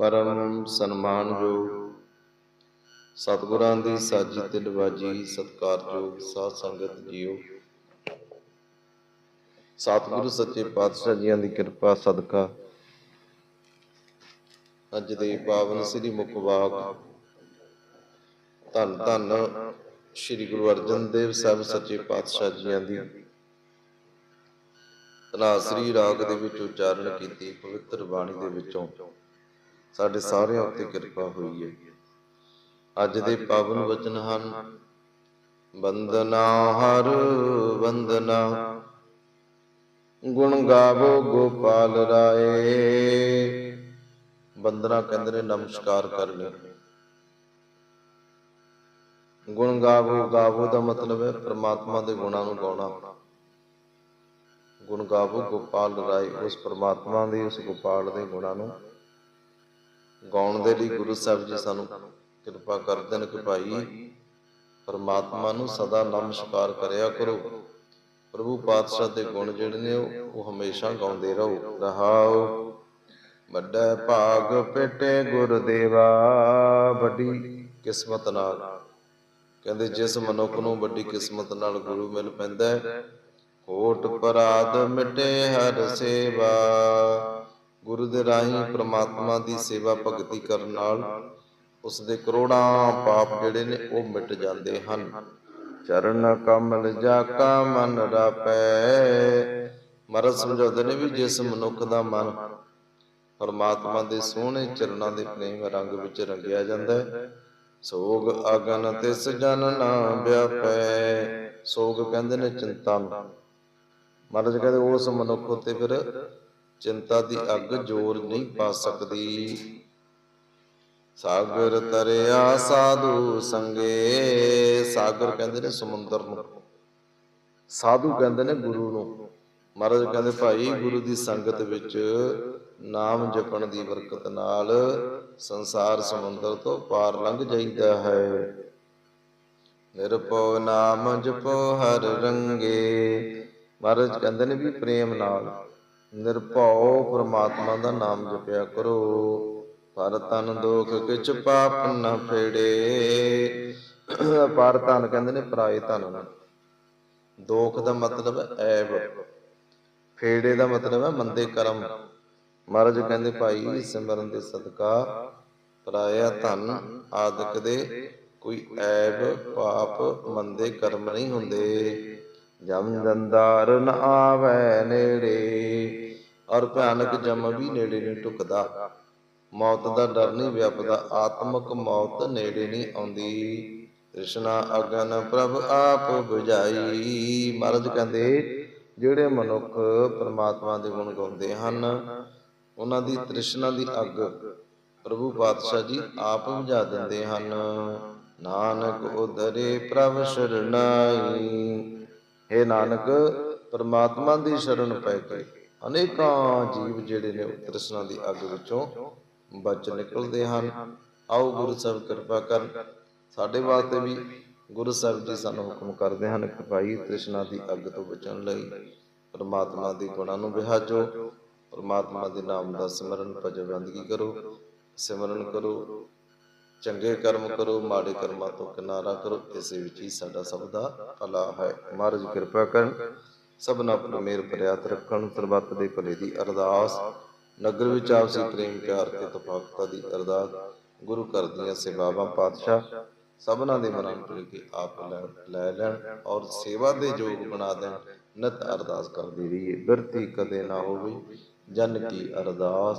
ਪਰਮ ਸਨਮਾਨਯੋਗ। ਸਤਿਗੁਰਾਂ ਦੀ ਸਾਜੀ ਤੇ ਨਵਾਜੀ ਸਤਿਕਾਰਯੋਗ ਸਾਧ ਸੰਗਤ ਜੀਓ। ਸਤਿਗੁਰੂ ਸੱਚੇ ਪਾਤਸ਼ਾਹ ਜੀਆਂ ਦੀ ਕਿਰਪਾ, ਸਦਕਾ। ਅੱਜ ਦੇ ਪਾਵਨ ਸ੍ਰੀ ਮੁਖਵਾਕ ਧੰਨ ਧੰਨ ਸ੍ਰੀ ਗੁਰੂ ਅਰਜਨ ਦੇਵ ਸਾਹਿਬ ਸੱਚੇ ਪਾਤਸ਼ਾਹ ਜੀਆਂ ਦੀ। ਤਨਾਸਰੀ ਰਾਗ ਦੇ ਵਿੱਚ ਉਚਾਰਨ ਕੀਤੀ, ਪਵਿੱਤਰ ਬਾਣੀ ਦੇ ਵਿੱਚੋਂ। ਸਾਡੇ ਸਾਰਿਆਂ ਉੱਤੇ ਕਿਰਪਾ ਹੋਈ ਹੈ। ਅੱਜ ਦੇ ਪਾਵਨ ਵਚਨ ਹਨ ਬੰਦਨਾ ਹਰ ਬੰਦਨਾ ਗੁਣ ਗਾਵੋ ਗੋਪਾਲ ਰਾਏ। ਬੰਦਨਾ ਕਹਿੰਦੇ ਨੇ, ਨਮਸਕਾਰ ਕਰਨੀ ਗੁਣ ਗਾਵੋ ਗਾਵੋ ਦਾ ਮਤਲਬ ਹੈ ਪ੍ਰਮਾਤਮਾ ਦੇ ਗੁਣਾਂ ਨੂੰ ਗਾਉਣਾ। ਗੁਣ ਗਾਵੋ ਗੋਪਾਲ ਰਾਏ, ਉਸ ਪ੍ਰਮਾਤਮਾ ਦੇ, ਉਸ ਗੋਪਾਲ ਦੇ ਗੁਣਾਂ ਨੂੰ ਗਾਉਣ ਦੇ ਲਈ ਗੁਰੂ ਸਾਹਿਬ ਜੀ ਸਾਨੂੰ ਕਿਰਪਾ ਕਰਦੇ ਨੇ ਕਿ ਭਾਈ ਪਰਮਾਤਮਾ ਨੂੰ ਸਦਾ ਨਮਸਕਾਰ ਕਰਿਆ ਕਰੋ। ਪ੍ਰਭੂ ਪਾਤਸ਼ਾਹ ਦੇ ਗੁਣ ਜਿਹੜੇ ਨੇ ਉਹ ਹਮੇਸ਼ਾ ਗਾਉਂਦੇ ਰਹੋ। ਰਹਾਓ। ਵੱਡਾ ਭਾਗ ਪੇਟੇ ਗੁਰਦੇਵਾ ਵੱਡੀ ਕਿਸਮਤ ਨਾਲ। ਕਹਿੰਦੇ ਜਿਸ ਮਨੁੱਖ ਨੂੰ ਵੱਡੀ ਕਿਸਮਤ ਨਾਲ ਗੁਰੂ ਮਿਲ ਪੈਂਦਾ ਹੈ, ਕੋਟ ਪਰਾਧ ਮਿਟੇ ਹਰ ਸੇਵਾ। ਗੁਰੂ ਦੇ ਰਾਹੀਂ ਪ੍ਰਮਾਤਮਾ ਦੀ ਸੇਵਾ ਭਗਤੀ ਕਰਨ ਨਾਲ ਉਸ ਦੇ ਕਰੋੜਾਂ ਪਾਪ ਜਿਹੜੇ ਨੇ ਉਹ ਮਿਟ ਜਾਂਦੇ ਹਨ। ਚਰਨ ਕਮਲ ਜਾ ਕਾ ਮਨ ਰਾਪੈ। ਮਰਦ ਸਮਝਾਉਂਦੇ ਨੇ ਵੀ ਜਿਸ ਮਨੁੱਖ ਦਾ ਮਨ ਪਰਮਾਤਮਾ ਦੇ ਸੋਹਣੇ ਚਰਨਾਂ ਦੇ ਪ੍ਰੇਮ ਰੰਗ ਵਿੱਚ ਰੰਗਿਆ ਜਾਂਦਾ ਹੈ, ਸੋਗ ਅਗਨ ਤਿਸ ਜਨ ਨਾ ਵਿਆਪੈ। ਸੋਗ ਕਹਿੰਦੇ ਨੇ ਚਿੰਤਾ ਨੂੰ ਮਹਾਰਾਜ ਕਹਿੰਦੇ ਉਸ ਮਨੁੱਖ ਉਤੇ ਫਿਰ ਚਿੰਤਾ ਦੀ ਅੱਗ ਜੋਰ ਨਹੀਂ ਪਾ ਸਕਦੀ। ਸਾਗਰ ਤਰਿਆ ਸਾਧੂ ਸੰਗੇ। ਸਾਗਰ ਕਹਿੰਦੇ ਨੇ ਸਮੁੰਦਰ ਨੂੰ। ਸਾਧੂ ਕਹਿੰਦੇ ਨੇ ਗੁਰੂ ਨੂੰ। ਮਹਾਰਾਜ ਕਹਿੰਦੇ ਭਾਈ ਗੁਰੂ ਦੀ ਸੰਗਤ ਵਿੱਚ ਨਾਮ ਜਪਣ ਦੀ ਬਰਕਤ ਨਾਲ ਸੰਸਾਰ ਸਮੁੰਦਰ ਤੋਂ ਪਾਰ ਲੰਘ ਜਾਈਦਾ ਹੈ। ਨਿਰਭਉ ਨਾਮ ਜਪੋ ਹਰ ਰੰਗੇ। ਮਹਾਰਾਜ ਕਹਿੰਦੇ ਨੇ ਵੀ ਪ੍ਰੇਮ ਨਾਲ ਨਿਰਭਉ ਪ੍ਰਮਾਤਮਾ ਦਾ ਨਾਮ ਜਪਿਆ ਕਰੋ। ਪਰ ਤਨ ਦੋਖ ਕਿਛ ਪਾਪ ਨ ਫੇੜੇ। ਪਰ ਧਨ ਕਹਿੰਦੇ ਨੇ ਪਰਾਏ ਧਨ ਨੂੰ। ਦੋਖ ਦਾ ਮਤਲਬ ਐਬ। ਫੇੜੇ ਦਾ ਮਤਲਬ ਹੈ ਮੰਦੇ ਕਰਮ। ਮਹਾਰਾਜ ਕਹਿੰਦੇ ਭਾਈ ਸਿਮਰਨ ਦੇ ਸਦਕਾ ਪਰਾਇਆ ਧਨ ਆਦਿਕ ਦੇ ਕੋਈ ਐਬ, ਪਾਪ, ਮੰਦੇ ਕਰਮ ਨਹੀਂ ਹੁੰਦੇ। ਜਮ ਦੰਦਾਰ ਨ ਆਵੈ ਨੇੜੇ ਔਰ ਭਿਆਨਕ ਜਮ ਵੀ ਨੇੜੇ ਨਹੀਂ ਟੁਕਦਾ। ਮੌਤ ਦਾ ਡਰ ਨਹੀਂ ਵਿਆਪਦਾ, ਆਤਮਕ ਮੌਤ ਨੇੜੇ ਨਹੀਂ ਆਉਂਦੀ। ਤ੍ਰਿਸ਼ਨਾ ਅਗਨ ਪ੍ਰਭ ਆਪ 부ਝਾਈ ਮਹਾਰਾਜ ਕਹਿੰਦੇ, ਜਿਹੜੇ ਮਨੁੱਖ ਪਰਮਾਤਮਾ ਦੇ ਗੁਣ ਗਾਉਂਦੇ ਹਨ, ਉਹਨਾਂ ਦੀ ਤ੍ਰਿਸ਼ਨਾ ਦੀ ਅੱਗ ਪ੍ਰਭੂ ਪਾਤਸ਼ਾਹ ਜੀ ਆਪ ਬੁਝਾ ਦਿੰਦੇ ਹਨ। ਨਾਨਕ ਉਦਰੇ ਪ੍ਰਭ ਸ਼ਰਨਾਈ। हे ਨਾਨਕ, ਪਰਮਾਤਮਾ ਦੀ ਸ਼ਰਨ ਪੈ ਕੇ ਅਨੇਕਾਂ ਜੀਵ ਜਿਹੜੇ ਨੇ ਉਹ ਤ੍ਰਿਸ਼ਨਾ ਦੀ ਅੱਗ ਵਿੱਚੋਂ ਬਚ ਨਿਕਲਦੇ ਹਨ। ਆਓ ਗੁਰੂ ਸਾਹਿਬ ਕਿਰਪਾ ਕਰਨ। ਸਾਡੇ ਵਾਸਤੇ ਵੀ ਗੁਰੂ ਸਾਹਿਬ ਜੀ ਸਾਨੂੰ ਹੁਕਮ ਕਰਦੇ ਹਨ ਕਿ ਭਾਈ ਤ੍ਰਿਸ਼ਨਾ ਦੀ ਅੱਗ ਤੋਂ ਬਚਣ ਲਈ ਪ੍ਰਮਾਤਮਾ ਦੇ ਗੁਣਾਂ ਨੂੰ ਵਿਹਾਜੋ, ਪਰਮਾਤਮਾ ਦੇ ਨਾਮ ਦਾ ਸਿਮਰਨ ਭਜਨ ਬੰਦਗੀ ਕਰੋ, ਸਿਮਰਨ ਕਰੋ ਚੰਗੇ ਕਰਮ ਕਰੋ, ਮਾੜੇ ਕਰਮਾਂ ਤੋਂ ਕਿਨਾਰਾ ਕਰੋ ਇਸੇ ਵਿੱਚ ਹੀ ਸਾਡਾ ਸਭ ਦਾ ਭਲਾ ਹੈ। ਮਹਾਰਾਜ ਕਿਰਪਾ ਕਰਨ, ਸਭਨਾ ਉੱਪਰ ਮੇਰ ਪ੍ਰਿਆਤ ਰੱਖਣ ਸਰਬੱਤ ਦੇ ਭਲੇ ਦੀ ਅਰਦਾਸ। ਨਗਰ ਵਿੱਚ ਆਪਸੀ ਪ੍ਰੇਮ, ਪਿਆਰ ਤੇ ਤਪਾਕਤਾ ਦੀ ਅਰਦਾਸ। ਗੁਰੂ ਘਰ ਦੀਆਂ ਸੇਵਾਵਾਂ ਪਾਤਸ਼ਾਹ, ਸਭਨਾ ਦੇ ਮਨਾਂ ਨੂੰ ਕੇ ਆਪ ਲੈ ਲੈ ਲੈਣ ਔਰ ਸੇਵਾ ਦੇ ਯੋਗ ਬਣਾ ਦੇਣ, ਨਿਤ ਅਰਦਾਸ ਕਰਦੀ ਰਹੀਏ। ਬਿਰਤੀ ਕਦੇ ਨਾ ਹੋਵੇ, ਜਨ ਕੀ ਅਰਦਾਸ।